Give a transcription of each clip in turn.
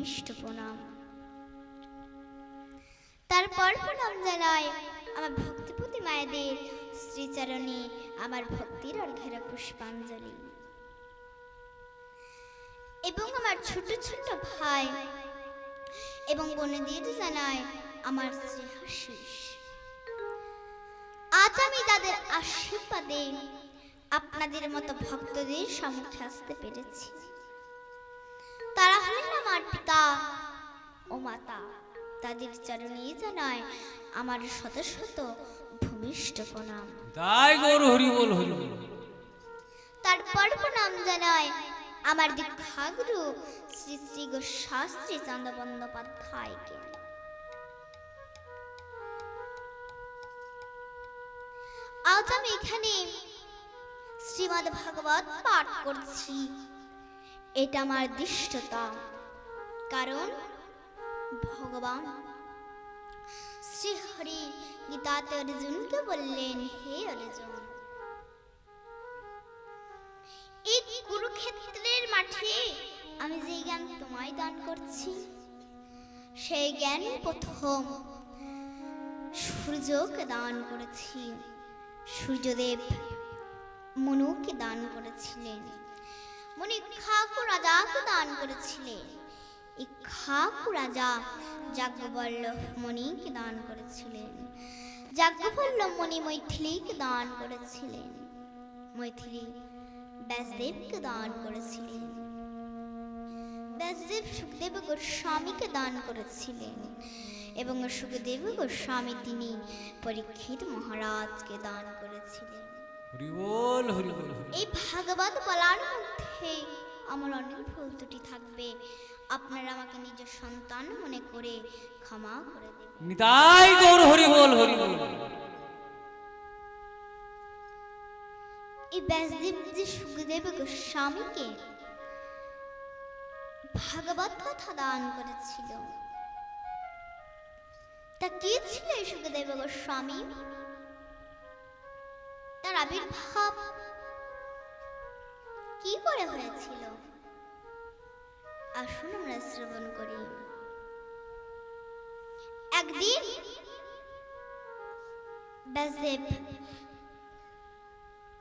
ভূমিষ্ঠ প্রণাম তারপর প্রণাম জানাই আমার ভক্তিপতি মায়েদের শ্রীচরণে আমার ভক্তির অর্ঘেরা পুষ্পাঞ্জলি। এবং আমার ছোট ছোট ভাই এবং বোনদের জানায় আমার শ্রীহাশিস আজ আমি তাদের আশীর্বাদে আপনাদের মতো ভক্তদের সম্মুখে আসতে পেরেছি। তারা হলেন আমার পিতা। ও মাতা তাদের চরণে জানায় আমার শত শত ভূমিষ্ঠ প্রণাম। তাই গৌর হরি বল হরি তারপর প্রণাম জানায় আমার দীক্ষাগুরু শ্রী শ্রী গোস্বাস্ত্রী চান্দ বন্দ্যোপাধ্যায়কে। আজ আমি এখানে শ্রীমদ ভাগবত পাঠ করছি। এটা আমার দৃষ্টতা। কারণ ভগবান শ্রী হরি গীতাতে অর্জুনকে বললেন, হে অর্জুন, এই কুরুক্ষেত্রের মাঠে আমি যে জ্ঞান তোমায় দান করছি, সেই জ্ঞান প্রথম সূর্যকে দান করেছি। সূর্যদেব মনুকে দান করেছিলেন। মনি খাকু রাজাকে দান করেছিলেন। এই খাকু রাজা যাজ্ঞবল্লভ মণিকে দান করেছিলেন। যাজ্ঞবল্লভ মণি মৈথিলীকে দান করেছিলেন। মৈথিলী ব্যাসদেবকে দান করেছিলেন। ব্যাসদেব সুখদেব গোস্বামীকে দান করেছিলেন এবং সুখদেব গোস্বামী তিনি পরীক্ষিত মহারাজকে দান করেছিলেন। এই ভাগবত বলার মধ্যে আমার অনেক ভুল ত্রুটি থাকবে। আপনারা আমাকে নিজের সন্তান মনে করে ক্ষমা করে দেবেন। নিতাই গৌর হরি বল হরি বল। এই ব্যাসদেব যে সুখদেব গোস্বামীকে ভাগবত কথা দান করেছিল তা কি ছিল এই সুখদেব গোস্বামী? তার আবির্ভাব কি করে হয়েছিল? আসুন আমরা শ্রবণ করি। একদিন ব্যাসদেব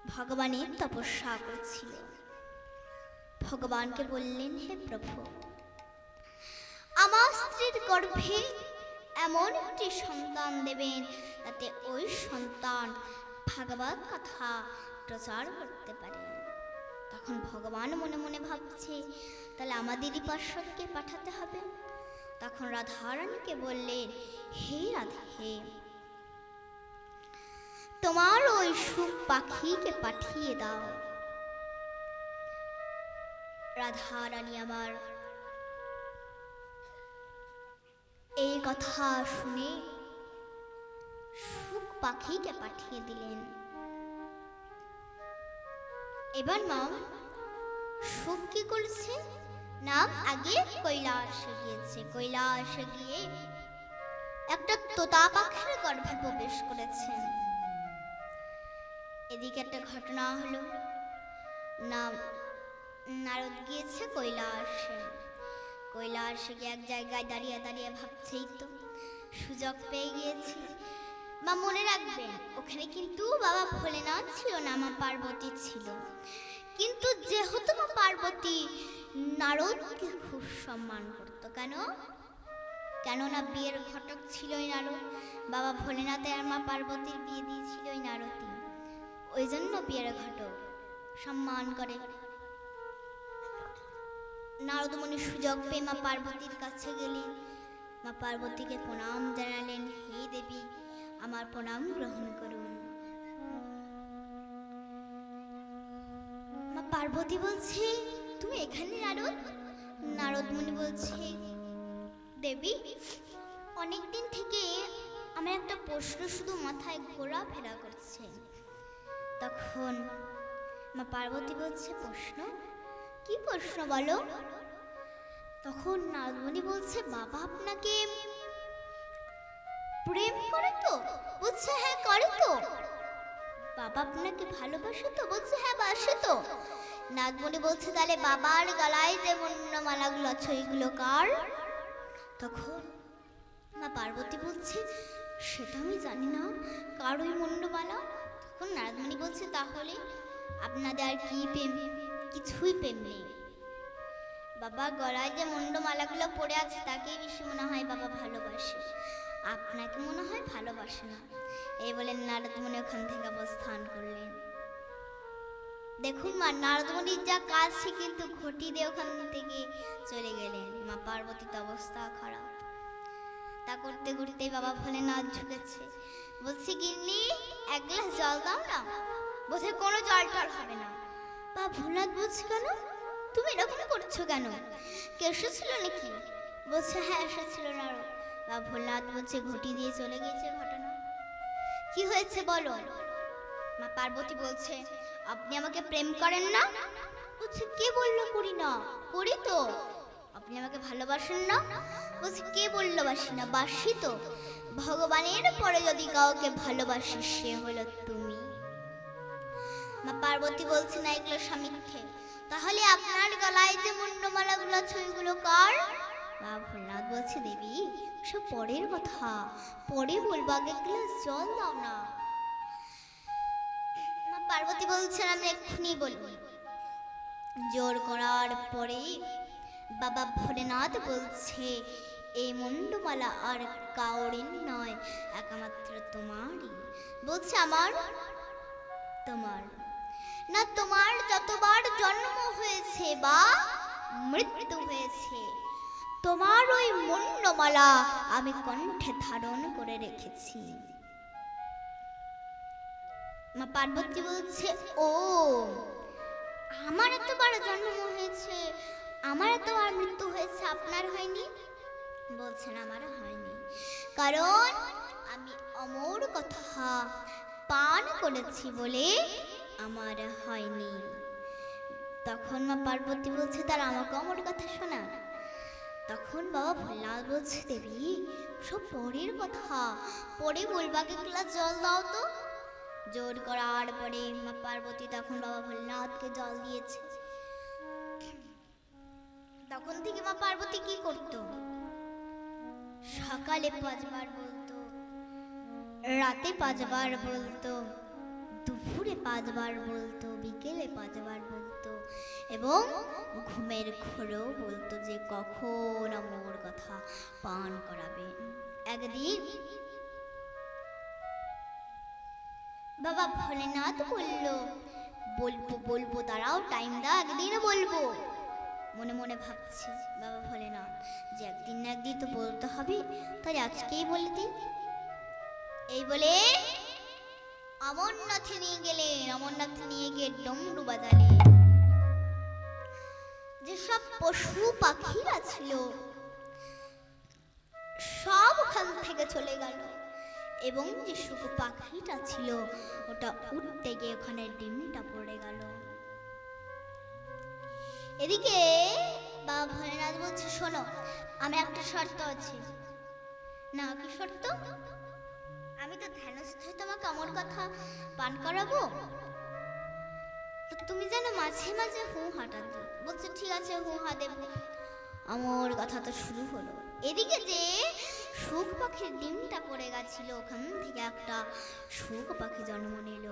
ভগবানের তপস্যা করছিল। ভগবানকে বললেন, হে প্রভু, আমার স্ত্রীর গর্ভে এমন একটি সন্তান দেবেন যাতে ওই সন্তান ভাগবত কথা প্রচার করতে পারে। তখন ভগবান মনে মনে ভাবছে, তাহলে আমাদেরই পার্শ্বদকে পাঠাতে হবে। তখন রাধারানীকে বললেন, হে রাধা হে তোমার ওই সুখ পাখিকে পাঠিয়ে দাও। রাধা রানী আমার এই কথা শুনে সুখ পাখিকে পাঠিয়ে দিলেন। এবার মা সুখ কি করছে? না আগে কৈলাসে গিয়েছে। কৈলাসে গিয়ে একটা তোতা পাখির গর্ভে প্রবেশ করেছে। এদিকে একটা ঘটনা হলো। না নারদ গিয়েছে কৈলাসে। কৈলাসে গিয়ে এক জায়গায় দাঁড়িয়ে দাঁড়িয়ে ভাবছেই তো সুযোগ পেয়ে গিয়েছি। বা মনে রাখবেন, ওখানে কিন্তু বাবা ভোলেনাথ ছিল না মা পার্বতী ছিল। কিন্তু যেহেতু মা পার্বতী নারদকে খুব সম্মান করতো। কেন? কেননা বিয়ের ঘটক ছিলই নারদ, বাবা ভোলেনাথের আর মা পার্বতীর বিয়ে দিয়েছিলই নারদী ওই জন্য বিয়ের ঘটক সম্মান করে। নারদমণি সুযোগ পেয়ে মা পার্বতীর কাছে গেলেন। মা পার্বতীকে প্রণাম জানালেন, হে দেবী আমার প্রণাম গ্রহণ করুন। মা পার্বতী বলছে, তুমি এখানে নারদ? নারদ নারদমণি বলছে, দেবী অনেক দিন থেকে আমার একটা প্রশ্ন শুধু মাথায় ঘোরাফেরা করছে। তখন মা পার্বতী বলছে, প্রশ্ন? কি প্রশ্ন বলো? তখন নারদমণি বলছে, বাবা আপনাকে প্রেম করে তো? বলছে হ্যাঁ করে তো। বাবা আপনাকে ভালোবাসে তো? বলছে হ্যাঁ বাসে তো। নাগমণি বলছে, তাহলে বাবার গলায় যে মালাগুলো আছে ওইগুলো কার? তখন মা পার্বতী বলছে, সেটা আমি জানি না। কার ওই মুন্ডমালা তখন নারদমণি বলছে, তাহলে আপনাদের আর কি প্রেম? কিছুই প্রেম নেই। বাবা গলায় যে মুন্ডমালাগুলো পড়ে আছে, তাকেই বেশি মনে হয় বাবা ভালোবাসে আপনাকে মনে হয় ভালোবাসে না। এই বলে নারদমণি ওখান থেকে অবস্থান করলেন। দেখুন মা নারদমণির যা কাজ সে কিন্তু ঘটি দিয়ে ওখান থেকে চলে গেলেন। মা, পার্বতীর অবস্থা খারাপ। তা করতে করতে বাবা ভোলেনাথ ঝুঁকেছে বলছি, গিন্নি, এক গ্লাস জল দাও না। বলছে কোনো জল টল হবে না। বা ভোলানাথ বলছে কেন? তুমি এরকম করছ কেন? কে এসেছিল নাকি? বলছে হ্যাঁ এসেছিল না আরও বা ভোলানাথ বলছে ঘটি দিয়ে চলে গিয়েছে ঘটনা। কি হয়েছে বলো? মা পার্বতী বলছে, আপনি আমাকে প্রেম করেন না? বলছে, কে বলল করি না? করি তো। আপনি আমাকে ভালোবাসেন না? বলছে, কে বলল বাসি না? বাসি তো। ভগবানের পরে যদি কাউকে ভালোবাসি সে হলো তুমি। মা পার্বতী বলছে, না, এগুলো স্বামীক্ষে তাহলে আপনার গলায় যে মুন্ডমালাগুলো আছে ওইগুলো কার? মা ভোলানাথ বলছে, দেবী, সব পরের কথা। পরে বলব আগে গ্লাস জল দাও না। মা পার্বতী বলছেন, আমি এক্ষুনি বলব। জোর করার পরে বাবা ভোলেনাথ বলছে এই মুন্ডমালা আর কাউরিন নয়, একমাত্র তোমারই। বলছে, আমার? তোমার। না, তোমার যতবার জন্ম হয়েছে বা মৃত্যু হয়েছে তোমার ওই মুন্ডমালা আমি কণ্ঠে ধারণ করে রেখেছি। মা পার্বতী বলছে, ও, আমার এতবার জন্ম হয়েছে, আমার এতবার মৃত্যু হয়েছে, আপনার হয়নি? বলছেন আমার হয়নি। কারণ আমি অমর কথা পান করেছি বলে আমার হয়নি। তখন মা পার্বতী বলছে তার আমাকে অমর কথা শোনা। তখন বাবা ভোলানাথ বলছে, দেবী, সব পরের কথা। পরে বলবাকে গ্লাস জল দাও তো। জোর করার পরে মা পার্বতী তখন বাবা ভোলেনাথকে জল দিয়েছে। তখন থেকে মা পার্বতী কি করত? সকালে পাঁচবার বলতো, রাতে পাঁচবার বলতো, দুপুরে পাঁচবার বলতো, বিকেলে পাঁচবার বলতো। এবং ঘুমের ঘোরেও বলতো যে কখন আমার কথা পান করাবে। একদিন বাবা ভোলেনাথ বলল, বলব বলব তারাও টাইম দাও, একদিন বলব। মনে মনে ভাবছি বাবা ভোলেনাথ, যে একদিন না একদিন তো বলতে হবে। তাহলে আজকেই বলে দিই। এই বলে অমরনাথে নিয়ে গেলেন, অমরনাথ নিয়ে গিয়ে ডমরু বাজালেন। যেসব পশু পাখিরা ছিল, সব ওখান থেকে চলে গেল। এবং যে শুকু পাখিটা ছিল, ওটা উঠতে গিয়ে ওখানে ডিমটা পড়ে গেল। এদিকে বাবা ভোলেনাথ বলছে, শোনো, আমি একটা শর্ত আছে। না, কি শর্ত? আমি তো ধ্যানস্থ তোমাকে আমার কথা পান করাবো তুমি যেন মাঝে মাঝে হু হাঁটা দিও বলছে, ঠিক আছে, হু হা দেবো আমার কথা তো শুরু হলো। এদিকে যে সুখ পাখির ডিমটা পড়ে গেছিল, ওখান থেকে একটা সুখ পাখি জন্ম নিল।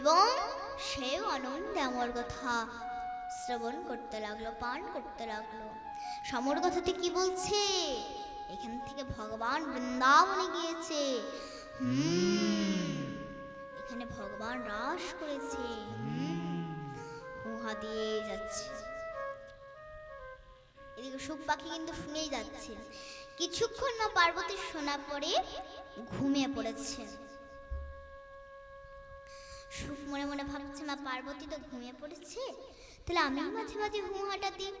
এবং সেও আনন্দে আমার কথা শ্রবণ করতে লাগল, পান করতে লাগল। সমর কথাতে কি বলছে? এখান থেকে ভগবান বৃন্দাবনে গিয়েছে। হুম, এখানে ভগবান রাস করেছে। হুম যাচ্ছে। এদিকে সুখ পাখি কিন্তু শুনেই যাচ্ছে। কিছুক্ষণ পার্বতী শোনা ঘুমিয়ে পড়েছে। সুখ মনে মনে ভাবছে, মা, পার্বতী তো ঘুমিয়ে পড়েছে? তাহলে আমি মাঝে মাঝে হুহাটা দিই?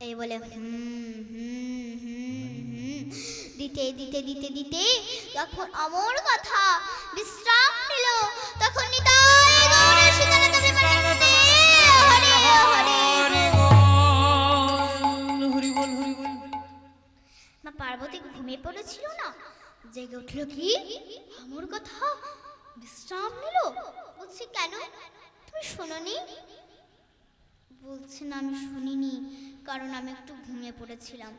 এই বলে দিতে দিতে দিতে দিতে যখন অমর কথা বিশ্রাম নিল, তখন নিতাই ঘুমিয়ে পড়েছিল না? জেগে উঠল কি? আমার কথা? বিশ্রাম নিল? বলছি, কেন? তুমি শোনোনি? বলছে, না, আমি শুনিনি, কারণ আমি একটু ঘুমিয়ে পড়েছিলাম।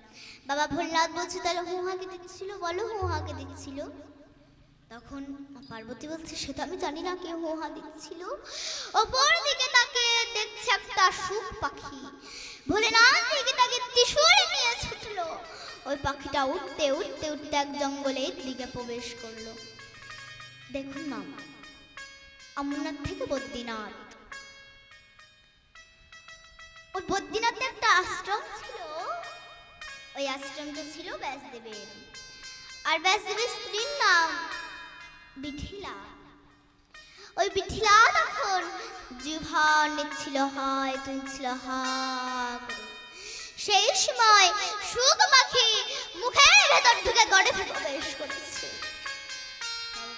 বাবা ভোলনাথ বলছে, তাহলে হুহাকে দিচ্ছিল? বলো হুহাকে দিচ্ছিল? তখন পার্বতী বলছে, সে তো আমি জানি না কে হুহা দিচ্ছিল। ওপর দিকে তাকে দেখছে একটা সুখ পাখি। ভোলেনাথ দিকে তাকে ত্রিশূল নিয়ে ছুটলো। ওই পাখিটা উঠতে উঠতে উঠতে এক জঙ্গলের দিকে প্রবেশ করল। দেখুন মা অমরনাথ থেকে বদ্রীনাথ। ওই বদ্রীনাথে একটা আশ্রম ছিল। ওই আশ্রমটা ছিল ব্যাসদেবের। আর ব্যাসদেবের স্ত্রীর নাম বিঠিলা। ওই বিঠিলা তখন জিভা নিচ্ছিল হয়, তুলছিল হা। সেই সময় সুখ পাখি মুখের ভেতর ঢুকে গড়ে প্রবেশ করেছে।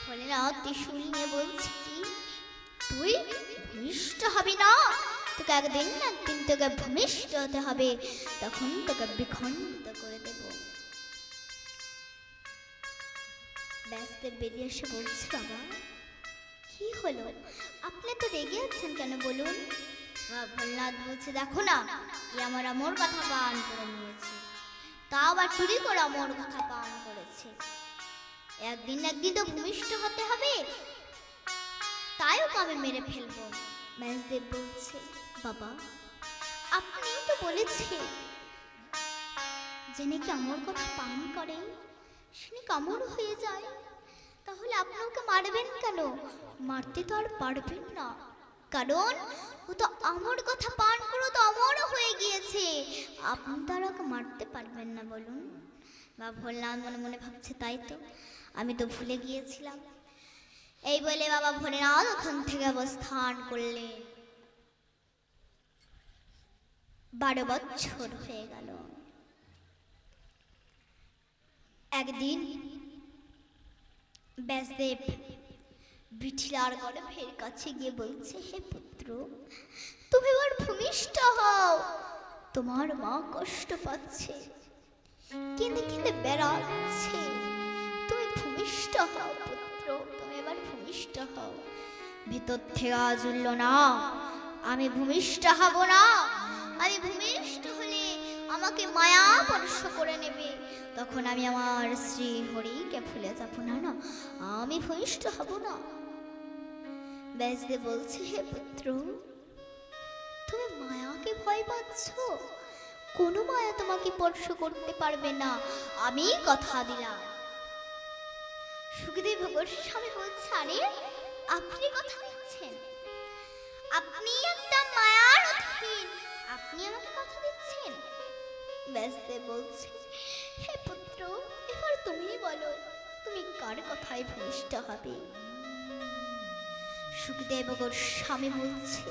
ফলে না ত্রিশুল নিয়ে বলছি তুই ভূমিষ্ঠ হবি না? তোকে একদিন একদিন তোকে ভূমিষ্ঠ হতে হবে। তখন তোকে বিখণ্ডিত করে দেব। ব্যাসদেব বেরিয়ে এসে বলছে, বাবা, কি হলো? আপনি তো রেগে আছেন কেন বলুন? ভোলনাথ বলছে দেখো না ই আমার আমর কথা পান করে নিয়েছে। তা আবার চুরি করে আমর কথা পান করেছে। একদিন একদিন তো ভূমিষ্ঠ হতে হবে। তাই ওকে আমি মেরে ফেলব? ব্যাসদেব বলছে, বাবা আপনি তো বলেছেন যে নাকি আমার কথা পান করে? সে নাকি হয়ে যায়? তাহলে আপনি ওকে মারবেন কেন? মারতে তো আর পারবেন না। কারণ ও তো আমার কথা পান করে তো আমারও হয়ে গিয়েছে। আপনি তো আর ওকে মারতে পারবেন না বলুন। বা ভোলনাথ মনে মনে ভাবছে, তাই তো। আমি তো ভুলে গিয়েছিলাম। এই বলে বাবা ভোলেনাথ ওখান থেকে অবস্থান করলেন। বারো বছর হয়ে গেল। একদিন ব্যাসদেব বিঠিলার গর্ভের কাছে গিয়ে বলছে, হে পুত্র, তুমি এবার ভূমিষ্ঠ হও। তোমার মা কষ্ট পাচ্ছে কেঁদে কেঁদে বেড়াচ্ছে। তুমি ভূমিষ্ঠ হও পুত্র, তুমি এবার ভূমিষ্ঠ হও। ভিতর থেকে আজ না, আমি ভূমিষ্ঠ হব না। আমি ভূমিষ্ঠ হলে আমাকে মায়া স্পর্শ করে নেবে। তখন আমি আমার শ্রী হরিকে ভুলে যাব না না, আমি ভূমিষ্ঠ হব না। ব্যাসদেব বলছে, হে পুত্র, তুমি মায়াকে ভয় পাচ্ছ? কোনো মায়া তোমাকে স্পর্শ করতে পারবে না। আমি কথা দিলাম। সুখদেব গোস্বামী বলছে, আরে, আপনি কথা দিচ্ছেন? আপনি একটা মায়ার অধীন। আপনি আমাকে কথা দিচ্ছেন? ব্যাসদেব বলছে, হে পুত্র, এবার তুমি বলো, তুমি কার কথায় ভূমিষ্ঠ হবে? সুখদেব গোস্বামী বলছে,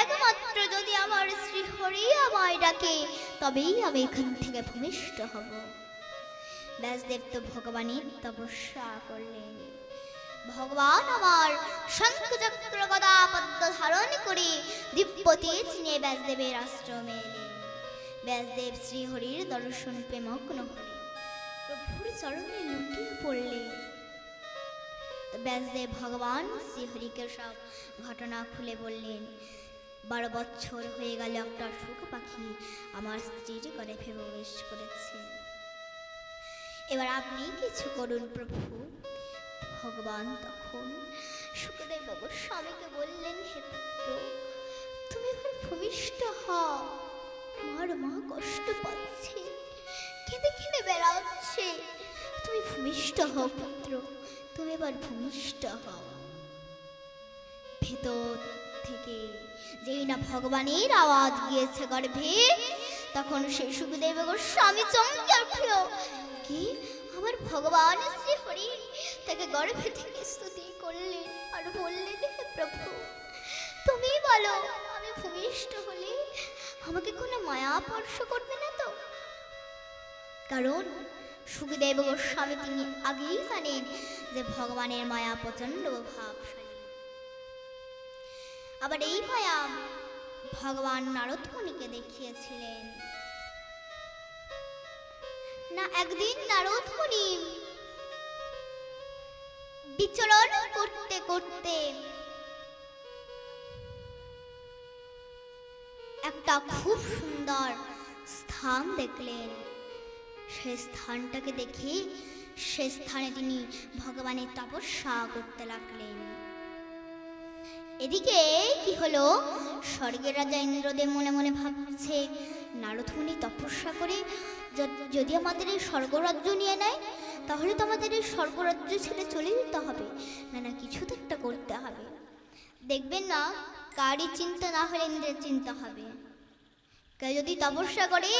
একমাত্র যদি আমার শ্রী হরি আমায় ডাকে, তবেই আমি এখান থেকে ভূমিষ্ঠ হব। ব্যাসদেব তো ভগবানের তপস্যা করলেন। ভগবান আমার শঙ্খচক্র গদা পদ্ম ধারণ করে দিব্য তেজ নিয়ে ব্যাসদেবের আশ্রমে এলেন। ব্যাসদেব শ্রীহরির দর্শন প্রেমগ্ন হলেন। প্রভুর চরণে লুটিয়ে পড়লেন। ব্যাসদেব ভগবান শ্রীহরিকে সব ঘটনা খুলে বললেন। বারো বছর হয়ে গেল একটা সুখ পাখি আমার স্ত্রীর ঘরে প্রবেশ করেছে। এবার আপনি কিছু করুন প্রভু। ভগবান তখন সুখদেব স্বামীকে বললেন, হে পুত্র, তুমি এবার ভূমিষ্ঠ হও। আমার মা কষ্ট পাচ্ছে, কেঁদে কেঁদে বেড়াচ্ছে। তুমি ভূমিষ্ঠ হও পুত্র। তুমি এবার ভূমিষ্ঠ হও। ভেতর থেকে যেই না ভগবানের আওয়াজ গিয়েছে গর্ভে, তখন সেই সুখদেব গোস্বামী চমকে উঠল। কি? আমার ভগবান শ্রী হরি তাকে গর্ভে থেকে স্তুতি করলেন আর বললেন, হে প্রভু, তুমি বলো, আমি ভূমিষ্ঠ হলে আমাকে কোনো মায়া স্পর্শ করবে না তো? কারণ সুখদেব গোস্বামী তিনি আগেই জানেন যে ভগবানের মায়া প্রচণ্ড ভাবশালী। আবার এই মায়া ভগবান নারদ মুনিকে দেখিয়েছিলেন। না একদিন নারদমণি বিচরণ করতে করতে একটা খুব সুন্দর স্থান দেখলেন। সে স্থানটাকে দেখে সে স্থানে তিনি ভগবানের তপস্যা করতে লাগলেন। এদিকে কি হলো? স্বর্গের রাজা ইন্দ্রদেব মনে মনে ভাবছে নারদমুনি তপস্যা করে যদি আমাদের এই স্বর্গরাজ্য নিয়ে নেয়, তাহলে তো আমাদের এই স্বর্গরাজ্য ছেড়ে চলে যেতে হবে। না না, কিছু তো একটা করতে হবে। দেখবেন না, কারই চিন্তা না হলে ইন্দ্রের চিন্তা হবে। কেউ যদি তপস্যা করে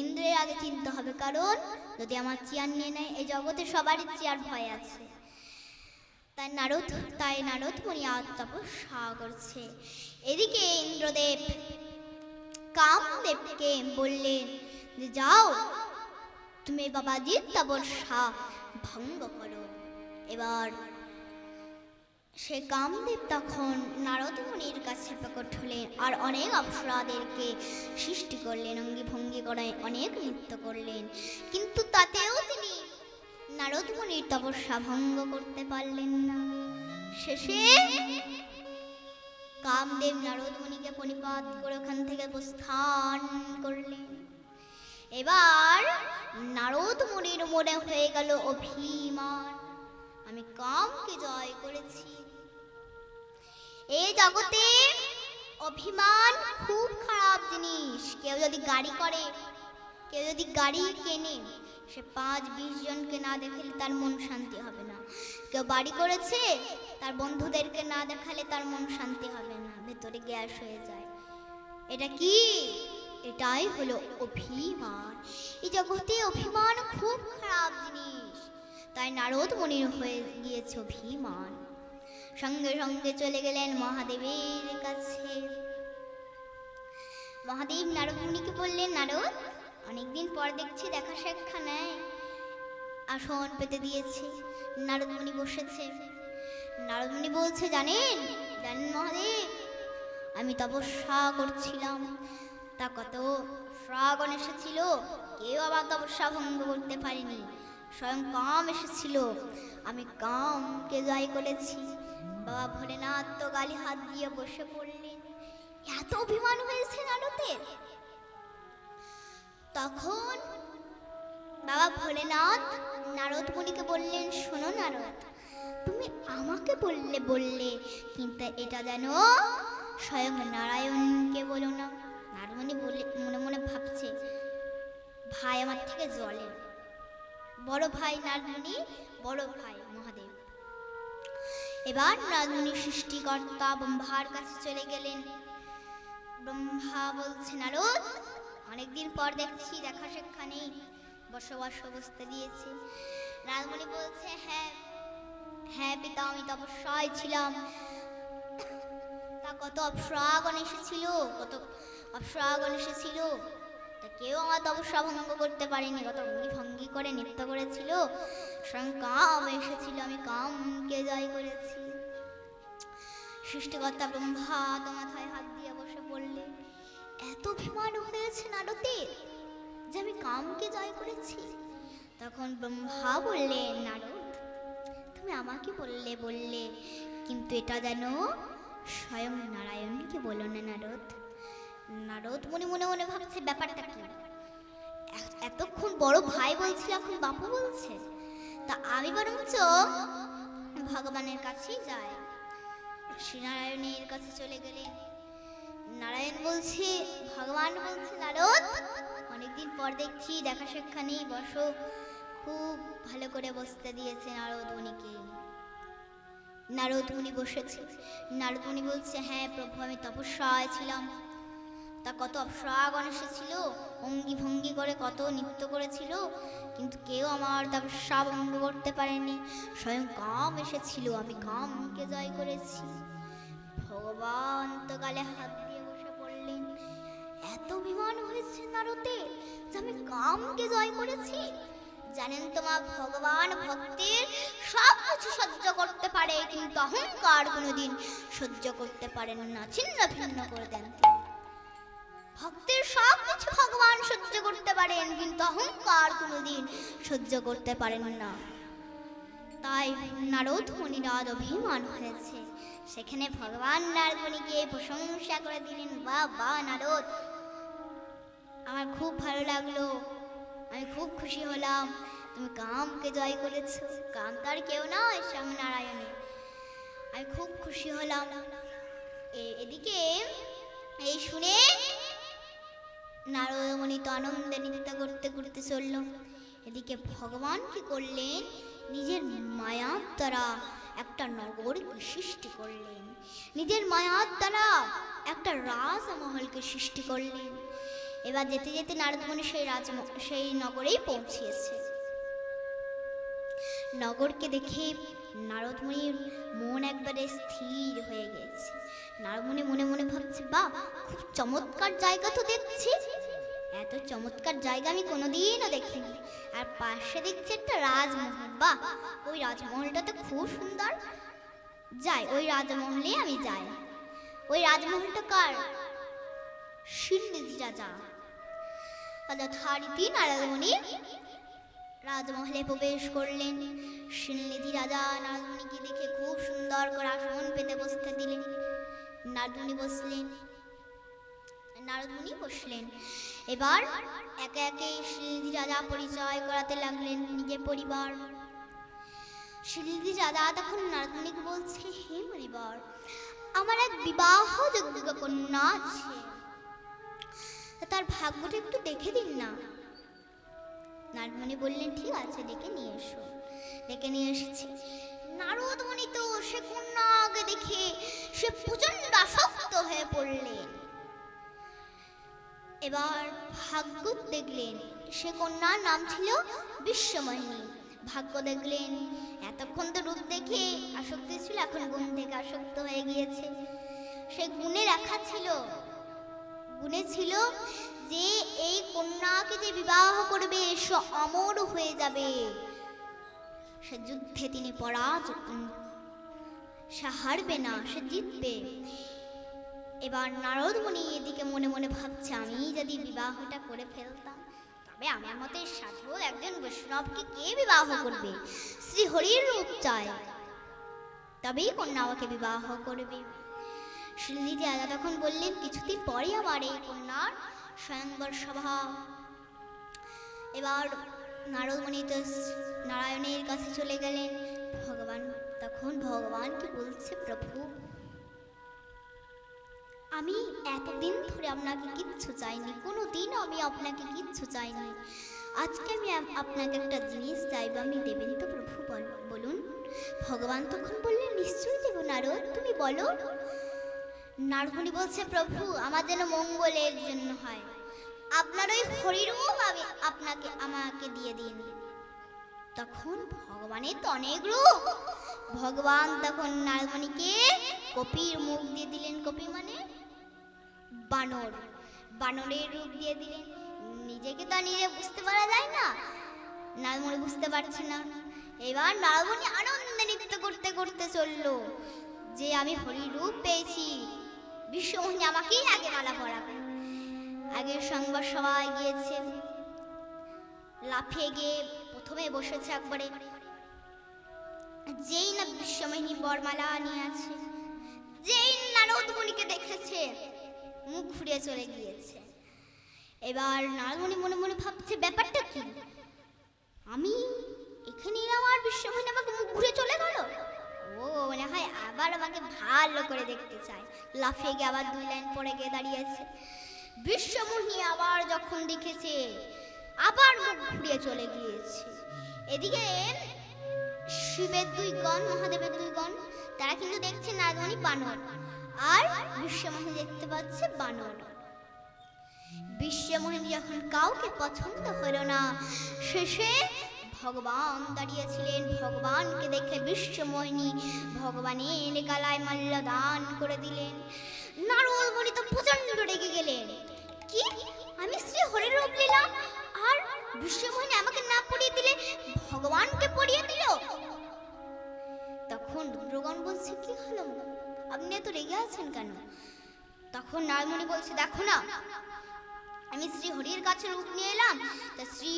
ইন্দ্রের আগে চিনতে হবে, কারণ যদি আমার চেয়ার নিয়ে নেয়, এই জগতে সবারই চেয়ার ভয় আছে। তাই নারদ তাই নারদ মুনি তপস্যা করছে এদিকে ইন্দ্রদেব কামদেবকে বললেন, যে যাও, তুমি বাবাজির তপস্যা ভঙ্গ করো। এবার সে কামদেব তখন নারদ মুনির কাছে প্রকট হলেন আর অনেক অপ্সরাদেরকে সৃষ্টি করলেন অঙ্গি ভঙ্গি করে অনেক নৃত্য করলেন। কিন্তু তাতেও তিনি নারদ মুনির তপস্যা ভঙ্গ করতে পারলেন না। শেষে কামদেব নারদ মুনিকে পরিপাত করে ওখান থেকে প্রস্থান করলেন। এবার নারদ মুনির মনে হয়ে গেল অভিমান। আমি কামকে জয় করেছি। এই জগতে অভিমান খুব খারাপ জিনিস। কেউ যদি গাড়ি করে, কেউ যদি গাড়ি কেনে, সে পাঁচ বিশ জনকে না দেখালে তার মন শান্তি হবে না। কেউ বাড়ি করেছে, তার বন্ধুদেরকে না দেখালে তার মন শান্তি হবে না, ভেতরে গ্যাস হয়ে যায়। এটা কি? এটাই হলো অভিমান। এই জগতে অভিমান খুব খারাপ জিনিস। তাই নারদ মনির হয়ে গিয়েছে ভীমান সঙ্গে সঙ্গে চলে গেলেন মহাদেবের কাছে। মহাদেব নারদ মুনিকে বললেন, নারদ, অনেকদিন পর দেখছি দেখা সাক্ষা নেয় আসন পেতে দিয়েছে। নারদমণি বসেছে। নারদমণি বলছে, জানেন জানেন মহাদেব, আমি তপস্যা করছিলাম। তা কত শ্রাবণ এসেছিল, কেউ আবার তপস্যা ভঙ্গ করতে পারেনি। স্বয়ং কাম এসেছিল। আমি কামকে জয় করেছি। বাবা ভোলেনাথ তো গালি হাত দিয়ে বসে পড়লেন। এত অভিমান হয়েছে নারদের তখন বাবা ভোলেনাথ নারদ মুনিকে বললেন, শোনো নারদ, তুমি আমাকে বললে বললে, কিন্তু এটা যেন স্বয়ং নারায়ণকে বলো না। নারদমণি বলে মনে মনে ভাবছে, ভাই, আমার থেকে জলে বড় ভাই নারদমণি বড় ভাই মহাদেব। এবার নারদমণি সৃষ্টিকর্তা ব্রহ্মার কাছে চলে গেলেন। ব্রহ্মা বলছে, নারদ, অনেকদিন পর দেখছি দেখা নেই। বসবাস অবস্থা দিয়েছে। নারদমণি বলছে হ্যাঁ হ্যাঁ পিতা, আমি তপস্যায় ছিলাম। তা কত অপ্সরাগণ এসেছিল, কত অপ্সরাগণ এসেছিল। তা কেউ আমার তপস্যা ভঙ্গ করতে পারেনি, কত অঙ্গি ভঙ্গি করে নৃত্য করেছিল। স্বয়ং কাম এসেছিল, আমি কামকে জয় করেছি। সৃষ্টিকর্তা ব্রহ্মা তো মাথায় হাত দিয়ে বসে পড়লে এত অভিমান হয়েছে নারদের যে আমি কামকে জয় করেছি? তখন ব্রহ্মা বললেন, নারদ, তুমি আমাকে বললে বললে, কিন্তু এটা যেন স্বয়ং নারায়ণকে বলো না নারদ। নারদ মনে মনে মনে ভাবছে, ব্যাপারটা কি? এতক্ষণ বড় ভাই বলছিল, এখন বাপু বলছে? তা আমি বরঞ্চ ভগবানের কাছেই যাই। শ্রীনারায়ণের কাছে চলে গেলে। নারায়ণ বলছে, ভগবান বলছে, নারদ, অনেকদিন পর দেখছি দেখা সাক্ষা নেই, বসো। খুব ভালো করে বসতে দিয়েছে নারদ মুনিকে। নারদ মুনি বসেছে। নারদ মুনি বলছে হ্যাঁ প্রভু, আমি তপস্যায় ছিলাম। তা কত অপ্সরাগণ এসেছিল অঙ্গি ভঙ্গি করে কত নৃত্য করেছিল, কিন্তু কেউ আমার তা সব অঙ্গ করতে পারেনি। স্বয়ং কাম এসেছিল, আমি কামকে জয় করেছি। ভগবান তো গালে হাত দিয়ে বসে পড়লেন, এত বিমান হয়েছে নারতে যে আমি কামকে জয় করেছি। জানেন তো মা, ভগবান ভক্তের সব কিছু সহ্য করতে পারে, কিন্তু অহংকার কোনোদিন সহ্য করতে পারেন না। ছিন্ন ভিন্ন করে দেন। ভক্তের সব কিছু ভগবান সহ্য করতে পারেন, কিন্তু অহংকার কোনোদিন সহ্য করতে পারেন না। তাই নারদ মুনিরাজ অভিমান হয়েছে। সেখানে ভগবান নারদমণিকে প্রশংসা করে দিলেন বা বা নারদ। আমার খুব ভালো লাগল। আমি খুব খুশি হলাম। তুমি কামকে জয় করেছ। কাম তো আর কেউ নয় স্বাম নারায়ণে আমি খুব খুশি হলাম। এদিকে এই শুনে নারদমণি তো আনন্দে নৃত্য করতে করতে চলল। এদিকে ভগবান কি করলেন? নিজের মায়ার দ্বারা একটা নগরকে সৃষ্টি করলেন। নিজের মায়ার দ্বারা একটা রাজমহলকে সৃষ্টি করলেন। এবার যেতে যেতে নারদমণি সেই রাজ সেই নগরেই পৌঁছিয়েছে নগরকে দেখে নারদমণির মন একবারে স্থির হয়ে গেছে। নারদমণি মনে মনে ভাবছে বা খুব চমৎকার জায়গা তো দেখছি। এত চমৎকার জায়গা আমি কোনোদিনও দেখিনি। আর পাশে দেখছি একটা রাজমহল। বাহ, ওই রাজমহলটা তো খুব সুন্দর। যাই, ওই রাজমহলে আমি যাই। ওই রাজমহলটা কার? সিন্নিধি রাজা। যথারীতি নারদমণি রাজমহলে প্রবেশ করলেন। শিলনিধি রাজা নারদমণিকে দেখে খুব সুন্দর করে আসন পেতে বসতে দিলেন। নারদমণি বসলেন। নারদমণি বসলেন। এবার একে একে শিলনিধি রাজা পরিচয় করাতে লাগলেন নিজের পরিবার। শিলনিধি রাজা তখন নারদমণিকে বলছে, হে পরিবার, আমার এক বিবাহযোগ্য কন্যা আছে। তার ভাগ্যটা একটু দেখে দিন না। নারদমণি বললেন, ঠিক আছে, ডেকে নিয়ে এসো। ডেকে নিয়ে এসেছি। নারদমণি তো সে কন্যাকে দেখে সে প্রচণ্ড আসক্ত হয়ে পড়লেন। এবার ভাগ্য দেখলেন, সে কন্যার নাম ছিল বিশ্বমোহিনী। ভাগ্য দেখলেন, এতক্ষণ তো রূপ দেখে আসক্ত ছিল, এখন গুণ থেকে আসক্ত হয়ে গিয়েছে। সে গুণে রাখা ছিল, গুণে ছিল যে এই কন্যাকে যে বিবাহ করবে সে অমর হয়ে যাবে। সে যুদ্ধে তিনি পরাজ উম, সে হারবে না সে জিতবে। এবার নারদমণি এদিকে মনে মনে ভাবছে আমি যদি বিবাহটা করে ফেলতাম তবে আমার মতে সাধু একজন বৈষ্ণবকে কে বিবাহ করবে? শ্রী হরির রূপ চায়। তবেই কন্যা আমাকে বিবাহ করবে। শিলদিদি রাজা তখন বললেন কিছুদিন পরে আমার এই কন্যার স্বয়ংবর সভা। এবার নারদমণি তো নারায়ণের কাছে চলে গেলেন। ভগবান, তখন ভগবানকে বলছে, প্রভু? আমি এতদিন ধরে আপনাকে কিচ্ছু চাইনি কোনো দিন আমি আপনাকে কিচ্ছু চাইনি। আজকে আমি আপনাকে একটা জিনিস চাইব, আমি দেবেন তো প্রভু, বল- বলুন। ভগবান তখন বললেন, নিশ্চয়ই দেব নারদ, তুমি বলো। নারদমণি বলছে, প্রভু, আমার যেন মঙ্গলের জন্য হয়। আপনার ওই হরিরূপ আমি আপনাকে, আমাকে দিয়ে দিন। তখন ভগবানের তো অনেক রূপ। ভগবান তখন নারদমণিকে কপির মুখ দিয়ে দিলেন। কপি মানে বানর। বানরের রূপ দিয়ে দিলেন। নিজেকে তো নিজে বুঝতে পারা যায় না। নারদমণি বুঝতে পারছে না। এবার নারদমণি আনন্দে নৃত্য করতে করতে চলল। যে আমি হরি রূপ পেয়েছি বিশ্বমোহিনী আমাকেই আগে মালা পরাবে আগের সংবাদ সবাই গিয়েছে লাফিয়ে গিয়ে প্রথমে বসেছে একবারে। যেই না বিশ্বমোহিনী বরমালা নিয়ে আছে, যেই নারদমণিকে দেখেছে, মুখ ঘুরিয়ে চলে গিয়েছে। এবার নারদমণি মনে মনে ভাবছে, ব্যাপারটা কি? আমি এখানে এলাম আর বিশ্বমোহিনী আমাকে ভালো করে দেখতে চায়। লাফিয়ে গিয়ে আবার দুই লাইন পরে গিয়ে দাঁড়িয়েছে। বিশ্বমোহিনী আবার যখন দেখেছে, আবার মুখ ঘুরিয়ে চলে গিয়েছে। এদিকে শিবের দুই গণ, মহাদেবের দুই গণ, তারা কিন্তু দেখছে নাগমণি বানর। আর বিশ্বমোহিনী দেখতে পাচ্ছে বানর। বিশ্বমোহিনী যখন কাউকে পছন্দ হলো না, শেষে ভগবান দাঁড়িয়েছিলেন, ভগবানকে দেখে বিশ্বমোহিনী ভগবানের গালায় মাল্য দান করে দিলেন। নারদমণি তো প্রচণ্ড রেগে গেলেন। কি? আমি শ্রী হরির রূপ নিলাম? আর বিশ্বমোহিনী আমাকে না পড়িয়ে দিলে, ভগবানকে পড়িয়ে দিল? তখন রুদ্রগণ বলছে, কি হলো? আপনি এত রেগে আছেন কেন? তখন নারমণি বলছে, দেখো না, আমি শ্রী হরির কাছে রূপ নিয়ে এলাম। তা শ্রী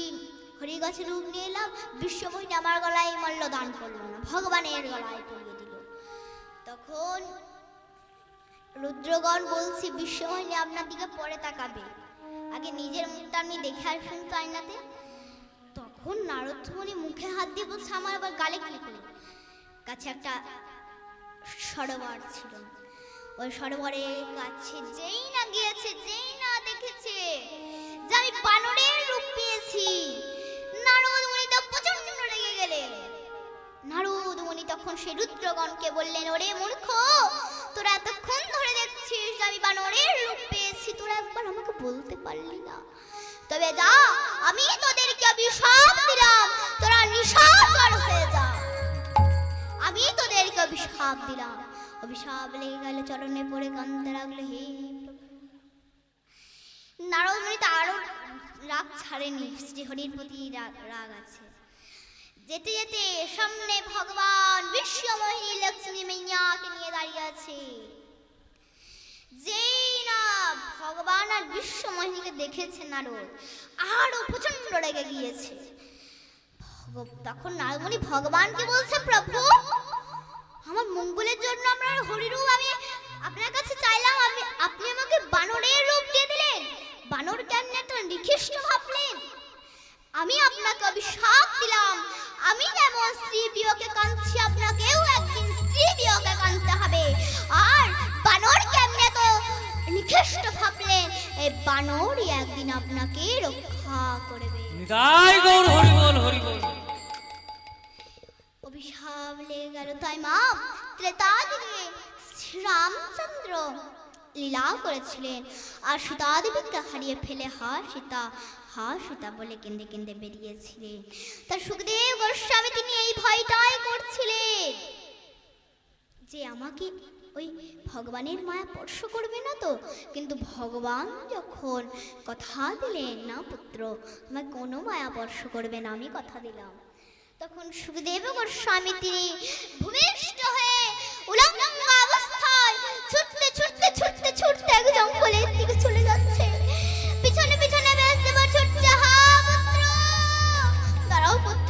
হরি গাছে রূপ নিয়ে এলাম বিশ্বমোহিনী আমার গলায় মল্ল দান করল না, ভগবানের গলায় পরিয়ে দিল। তখন রুদ্রগণ বলছি বিশ্বমোহিনী আপনার দিকে পরে তাকাবে। আগে নিজের মুখটা আপনি দেখে আসুন তো আয়নাতে। তখন নারদমণি মুখে হাত দিয়ে বলছে, আমার আবার গালে কি হলো কাছে একটা সরোবর ছিল। ওই সরোবরের কাছে যেই না গিয়েছে, যেই না দেখেছে, যে আমি বানরের রূপ পেয়েছি। নারদ মুনি তো প্রচণ্ড রেগে গেলেন। নারদ মুনি তখন সে রুদ্রগণকে বললেন, ওরে মূর্খ, তোরা এতক্ষণ ধরে দেখছিস আমি বানরের রূপ পেয়েছি, তোরা একবার আমাকে বলতে পারলি না। তবে যা, আমি তোদেরকে অভিশাপ দিলাম, তোরা নিশাচর হয়ে যা। আমি তোদেরকে অভিশাপ দিলাম। অভিশাপ লেগে গেল, চরণে পড়ে কান্দতে লাগল হে নারদ মুনি তো আরও রাগ ছাড়েনি, শ্রীহরির প্রতি রাগ আছে। যেতে যেতে সামনে ভগবান বিশ্বমোহিনী লক্ষ্মী মাইয়াকে নিয়ে দাঁড়িয়ে আছে। যেই না ভগবান আর বিশ্বমোহিনীকে দেখেছে নারদ, আরও প্রচণ্ড রেগে গিয়েছে। তখন নারদমণি ভগবানকে বলছে, প্রভু, আমার মঙ্গলের জন্য আপনার হরিরূপ আমি আপনার কাছে চাইলাম আমি আপনি আমাকে বানরের রূপ দিয়ে দিলেন। বানর কেমন একটা নিকৃষ্ট ভাবলেন। আমি আপনাকে অভিশাপ দিলাম। আমি যেমন স্ত্রী বিয়োগে কাঁদছি আপনাকেও একদিন স্ত্রী বিয়োগে কাঁদতে হবে। আর বানর কেমনে তো নিকৃষ্ট ভাবলেন এই বানরই একদিন আপনাকে রক্ষা করবে। নিতাই গৌর হরি বল হরি বল। অভিশাপ লেগে গেল। তাই মা ত্রেতা শ্রীরামচন্দ্র লীলা করেছিলেন। আর সীতা দেবীকে হারিয়ে ফেলে হা সীতা হা সীতা বলে কেঁদে কেঁদে বেরিয়েছিলেন। তার সুখদেব গোস্বামী, তিনি এই ভয়টাই করছিলেন। যে আমাকে ওই ভগবানের মায়া স্পর্শ করবে না তো? কিন্তু ভগবান যখন কথা দিলেন, না পুত্র, তোমায় কোনো মায়া স্পর্শ করবে না, আমি কথা দিলাম। তখন সুখদেব ওর স্বামী তিনি ভূমিষ্ঠ হয়ে উলঙ্গ অবস্থায় ছুটতে ছুটতে ছুটতে ছুটতে এক জঙ্গলের দিকে চলে যাচ্ছে। পিছনে পিছনে ব্যস্ত ছুটছে হা পুত্র দাঁড়াও পুত্র